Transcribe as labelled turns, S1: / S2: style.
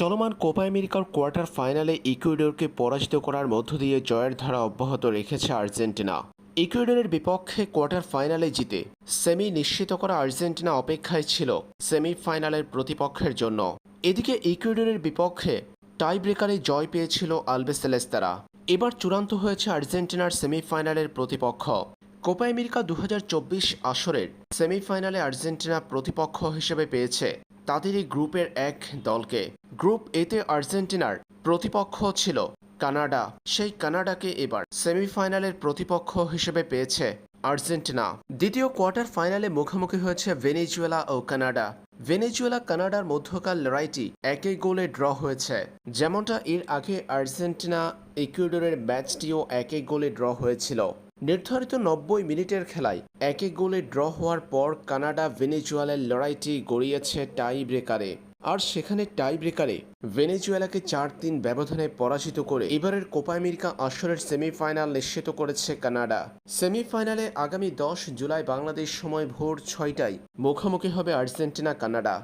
S1: চলমান কোপা আমেরিকার কোয়ার্টার ফাইনালে ইকুয়েডরকে পরাজিত করার মধ্য দিয়ে জয়ের ধারা অব্যাহত রেখেছে আর্জেন্টিনা। ইকুয়েডরের বিপক্ষে কোয়ার্টার ফাইনালে জিতে সেমি নিশ্চিত করা আর্জেন্টিনা অপেক্ষায় ছিল সেমিফাইনালের প্রতিপক্ষের জন্য। এদিকে ইকুয়েডরের বিপক্ষে টাই ব্রেকারে জয় পেয়েছিল আলবেসেলেস্তারা। এবার চূড়ান্ত হয়েছে আর্জেন্টিনার সেমিফাইনালের প্রতিপক্ষ। কোপা আমেরিকা দু হাজার চব্বিশ আসরের সেমিফাইনালে আর্জেন্টিনা প্রতিপক্ষ হিসেবে পেয়েছে তাদেরই গ্রুপের এক দলকে। গ্রুপ এতে আর্জেন্টিনার প্রতিপক্ষ ছিল কানাডা। সেই কানাডাকে এবার সেমিফাইনালের প্রতিপক্ষ হিসেবে পেয়েছে আর্জেন্টিনা। দ্বিতীয় কোয়ার্টার ফাইনালে মুখোমুখি হয়েছে ভেনিজুয়েলা ও কানাডা। ভেনেজুয়েলা, কানাডার মধ্যকার লড়াইটি একই গোলে ড্র হয়েছে। যেমনটা এর আগে আর্জেন্টিনা, ইকুয়েডরের ম্যাচটিও একই গোলে ড্র হয়েছিল। নির্ধারিত নব্বই মিনিটের খেলায় এক এক গোলে ড্র হওয়ার পর কানাডা, ভেনেজুয়েলার লড়াইটি গড়িয়েছে টাই ব্রেকারে আর সেখানে টাই ব্রেকারে ভেনেজুয়েলাকে চার তিন ব্যবধানে পরাজিত করে এবারের কোপা আমেরিকা আসরের সেমিফাইনাল নিশ্চিত করেছে কানাডা। সেমিফাইনালে আগামী দশ জুলাই বাংলাদেশ সময় ভোর ছয়টায় মুখোমুখি হবে আর্জেন্টিনা কানাডা